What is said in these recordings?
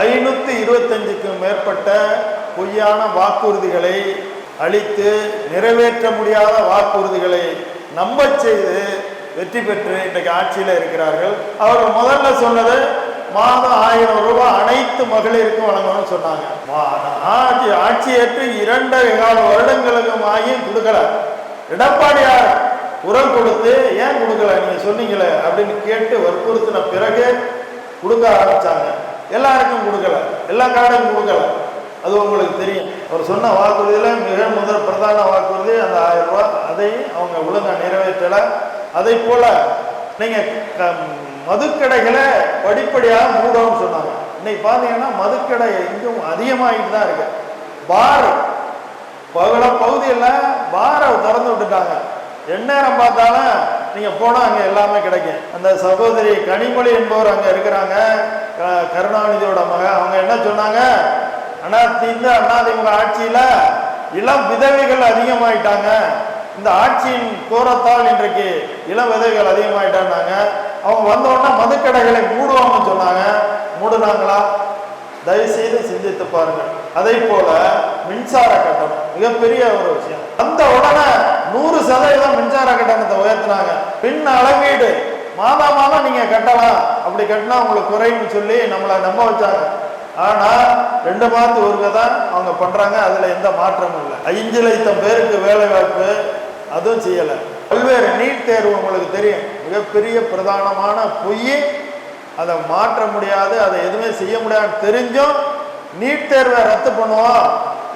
ஐநூத்தி இருபத்தஞ்சுக்கும் மேற்பட்ட பொய்யான வாக்குறுதிகளை அளித்து நிறைவேற்ற முடியாத வாக்குறுதிகளை நம்ப செய்து வெற்றி பெற்று இன்றைக்கு ஆட்சியில் இருக்கிறார்கள். அவர் முதல்ல சொன்னது மாதம் ஆயிரம் ரூபாய் அனைத்து மகளிருக்கும் வழங்கணும்னு சொன்னாங்க. மா- ஆட்சி ஏற்று இரண்டரை கால வருடங்களுக்கும் ஆகியும் கொடுக்கல. எடப்பாடியார் குரல் கொடுத்து ஏன் கொடுக்கல? நீங்க சொன்னீங்களே அப்படின்னு கேட்டு வற்புறுத்தின பிறகு கொடுக்க ஆரம்பிச்சாங்க. எல்லாருக்கும் கொடுக்கல. எல்லா கார்டுக்கும் கொடுக்கல. அது உங்களுக்கு தெரியும். அவர் சொன்ன வாக்குறுதியில் மிக முதல் பிரதான வாக்குறுதி அந்த ஆயிரம் ரூபா. அதை அவங்க ஒழுங்காக நிறைவேற்றலை. அதை போல் நீங்கள் க- மதுக்கடைகளை படிப்படியாக மூடணும்னு சொன்னாங்க. இன்னைக்கு பார்த்தீங்கன்னா மதுக்கடை இங்கும் அதிகமாகிட்டு தான் இருக்கு. பார் பகல பகுதியில் பாரை திறந்து விட்டுட்டாங்க. எந்நேரம் பார்த்தாலும் நீங்கள் போனால் அங்கே எல்லாமே கிடைக்கும். அந்த சகோதரி கனிமொழி என்பவர் அங்கே இருக்கிறாங்க. கருணாநிதியோட மக அவங்க என்ன சொன்னாங்க? அண்ணா இந்த அண்ணாதிமுக ஆட்சியில இளம் விதவைகள் அதிகமாயிட்டாங்க. இந்த ஆட்சியின் கோரத்தால் இன்றைக்கு இளம் விதவைகள் அதிகமாயிட்டாங்க அவங்க வந்த உடனே மதுக்கடைகளை மூடுவாங்கன்னு சொன்னாங்க. மூடுனாங்களா தயவுசெய்து சிந்தித்து பாருங்கள். அதே போல மின்சார கட்டணம் மிகப்பெரிய ஒரு விஷயம். அந்த உடனே நூறு சதவீதம் மின்சார கட்டணத்தை உயர்த்தினாங்க. பின் அளவீடு மாதா மாதம் நீங்க கட்டலாம் அப்படி கட்டினா உங்களுக்கு குறைன்னு சொல்லி நம்மளை நம்ப வச்சாங்க. ஆனா ரெண்டு மாதத்து ஒருக்க தான் அவங்க பண்றாங்க. அதுல எந்த மாற்றமும் இல்லை. ஐந்து லட்சம் பேருக்கு வேலை வாய்ப்பு அதுவும் செய்யலை. பல்வேறு நீட் தேர்வு உங்களுக்கு தெரியும். மிகப்பெரிய பிரதானமான பொய். அதை மாற்ற முடியாது அதை எதுவுமே செய்ய முடியாது தெரிஞ்சும் நீட் தேர்வை ரத்து பண்ணுவோம்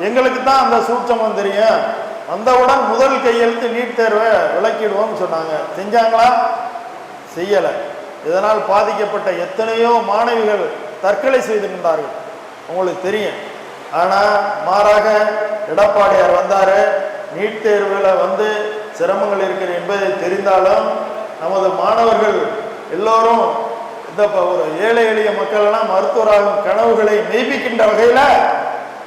எங்களுக்கு தான் அந்த சூட்சமம் தெரியும். வந்தவுடன் முதல் கையெழுத்து நீட் தேர்வை விளக்கிடுவோம்னு சொன்னாங்க. செஞ்சாங்களா? செய்யலை. இதனால் பாதிக்கப்பட்ட எத்தனையோ மாணவிகள் தற்கொலை செய்து கொண்டார்கள் உங்களுக்கு தெரியும். ஆனால் மாறாக எடப்பாடியார் வந்தார். நீட் தேர்வில் வந்து சிரமங்கள் இருக்கிற என்பதை தெரிந்தாலும் நமது மாணவர்கள் எல்லோரும் இந்த ஒரு ஏழை எளிய மக்கள் எல்லாம் மருத்துவராகும் கனவுகளை மெய்ப்பிக்கின்ற வகையில்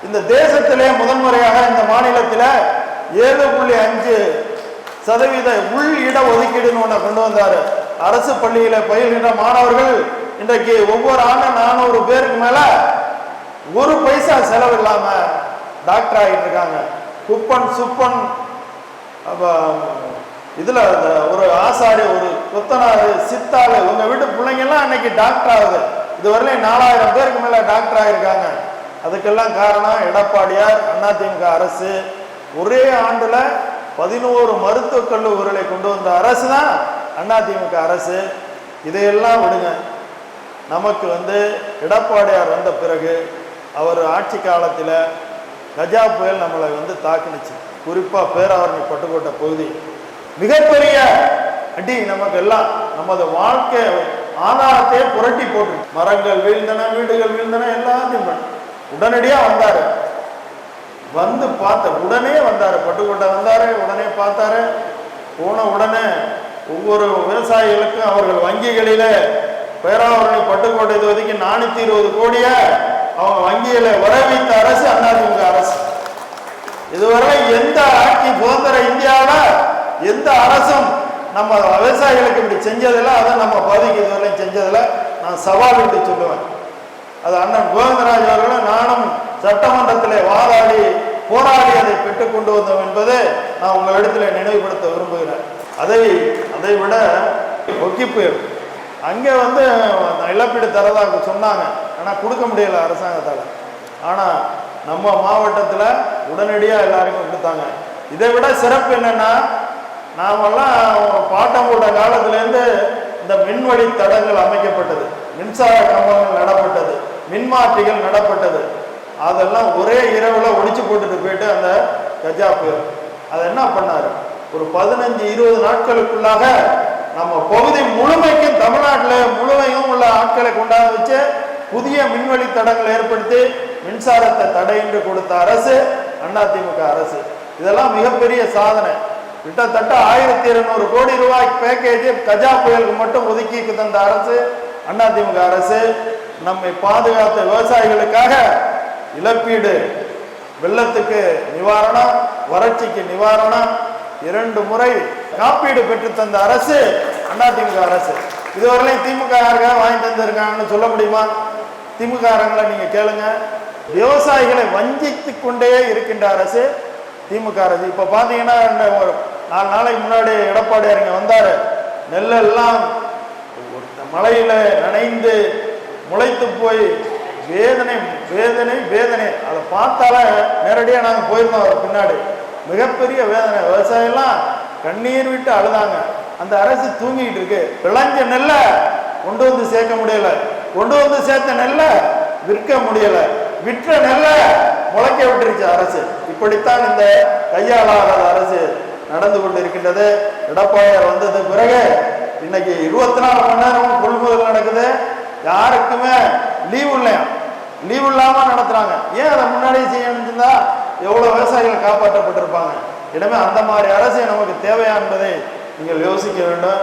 இந்த தேசத்திலே முதன்முறையாக இந்த மாநிலத்தில் ஏழு புள்ளி அஞ்சு சதவீத உள் இட ஒதுக்கீடுன்னு ஒன்று கொண்டு வந்தார். அரசு பள்ளியில பயில்கின்ற மாணவர்கள் இன்றைக்கு ஒவ்வொரு ஆண்டும் நானூறு பேருக்கு மேல ஒரு பைசா செலவு இல்லாம டாக்டர் ஆகிட்டு இருக்காங்க. குப்பன் சுப்பன் இதுல அந்த ஒரு ஆசாரி ஒரு கொத்தனாரு சித்தாள் உங்க வீட்டு பிள்ளைங்கெல்லாம் அன்னைக்கு டாக்டர் ஆகுது. இதுவரையிலும் நாலாயிரம் பேருக்கு மேல டாக்டர் ஆகிருக்காங்க அதுக்கெல்லாம் காரணம் எடப்பாடியார் அதிமுக அரசு. ஒரே ஆண்டுல பதினோரு மருத்துவக் கல்லூரிகளை கொண்டு வந்த அரசு தான் அதிமுக அரசு இதையெல்லாம் விடுங்க. நமக்கு வந்து எடப்பாடியார் வந்த பிறகு அவர் ஆட்சி காலத்தில் கஜா புயல் நம்மளை வந்து தாக்குனுச்சு. குறிப்பாக பேராவரணி பட்டுக்கோட்டை பகுதி. மிகப்பெரிய அடி நமக்கு எல்லாம் நமது வாழ்க்கை ஆதாரத்தையே புரட்டி போட்டு மரங்கள் வீழ்ந்தன வீடுகள் வீழ்ந்தன எல்லாத்தையும் உடனடியாக வந்தார். வந்து பார்த்த உடனே வந்தார். பட்டுக்கோட்டை வந்தார் உடனே பார்த்தாரு. போன உடனே ஒவ்வொரு விவசாயிகளுக்கும் அவர்கள் வங்கிகளில பேராவரணி பட்டுக்கோட்டை தொகுதிக்கு நானூத்தி இருபது கோடிய அவங்க வங்கியில வர வைத்த அரசு அதிமுக அரசு. இதுவரை எந்த ஆட்சி சுதந்திர இந்தியாவில் எந்த அரசும் நம்ம விவசாயிகளுக்கு இப்படி செஞ்சதில்ல அதை நம்ம பகுதிக்கு இதுவரை செஞ்சதில்ல. நான் சவால் விட்டு சொல்லுவேன். அது அண்ணன் கோவிந்தராஜ் அவர்களும் நானும் சட்டமன்றத்தில் வாதாடி போராடி அதை பெற்றுக் கொண்டு வந்தோம் என்பதை நான் உங்களிடத்தில் நினைவுபடுத்த விரும்புகிறேன். அதை அதை விட ஒக்கி அங்கே வந்து இழப்பீடு தரதாக சொன்னாங்க. ஆனால் கொடுக்க முடியல அரசாங்கத்தால். ஆனால் நம்ம மாவட்டத்தில் உடனடியாக எல்லாருக்கும் கொடுத்தாங்க. இதை விட சிறப்பு என்னென்னா நாமெல்லாம் பாட்டம் போட்ட காலத்துலேருந்து இந்த மின்வழி தடங்கள் அமைக்கப்பட்டது. மின்சார கம்பங்கள் நடப்பட்டது. மின்மாற்றிகள் நடப்பட்டது. அதெல்லாம் ஒரே இரவில் ஒழிச்சு போட்டுட்டு போயிட்டு அந்த கஜா புயல். அதை என்ன பண்ணார்? ஒரு பதினஞ்சு இருபது நாட்களுக்குள்ளாக நம்ம பகுதி முழுமைக்கும் தமிழ்நாட்டில் முழுமையும் உள்ள ஆட்களை கொண்டாந்து வச்சு புதிய மின்வழி தடங்கள் ஏற்படுத்தி மின்சாரத்தை தடையின்றி கொடுத்த அரசு அதிமுக அரசு. இதெல்லாம் மிகப்பெரிய சாதனை. கிட்டத்தட்ட ஆயிரத்தி இருநூறு கோடி ரூபாய் பேக்கேஜ் கஜா புயலுக்கு மட்டும் ஒதுக்கி தந்த அரசு அதிமுக அரசு. நம்மை பாதுகாத்த விவசாயிகளுக்காக இழப்பீடு. வெள்ளத்துக்கு நிவாரணம் வறட்சிக்கு நிவாரணம் இரண்டு முறை காப்பீடு பெற்று தந்த அரசு அதிமுக அரசு. இதுவரையிலும் திமுக யாருக்காக வாங்கி தந்திருக்காங்கன்னு சொல்ல முடியுமா? திமுககாரங்களை நீங்க கேளுங்க. விவசாயிகளை வஞ்சித்து கொண்டே இருக்கின்ற அரசு திமுக அரசு. இப்ப பாத்தீங்கன்னா ஒரு நாலு நாளைக்கு முன்னாடி எடப்பாடியார் இறங்க வந்தாரு. நெல்லெல்லாம் மழையில் நனைந்து முளைத்து போய் வேதனை வேதனை வேதனை. அதை பார்த்தாலே நேரடியாக நாங்கள் போயிருந்தோம் பின்னாடி. மிகப்பெரிய வேதனை. விவசாயம்லாம் கண்ணீர் விட்டு அழுதாங்க. அந்த அரசு தூங்கிட்டு இருக்கு. விளைஞ்ச நெல்லை கொண்டு வந்து சேர்க்க முடியல. கொண்டு வந்து சேர்த்த நெல்லை விற்க முடியல. விற்ற நெல்லை முளைக்க விட்டுருச்சு அரசு. இப்படித்தான் இந்த கையாளாத அரசு நடந்து கொண்டு இருக்கின்றது எடப்பாடியார் வந்தது பிறகு இன்னைக்கு இருபத்தி நாலு மணி நேரம் கொள்முதல் நடக்குது. யாருக்குமே லீவு இல்லையா லீவு இல்லாம நடத்துறாங்க. ஏன் அதை முன்னாடியே செய்யணும்னா எவ்வளோ விவசாயிகள் காப்பாற்றப்பட்டிருப்பாங்க? எனவே அந்த மாதிரி அரசு நமக்கு தேவையா என்பதை நீங்கள் யோசிக்க வேண்டும்.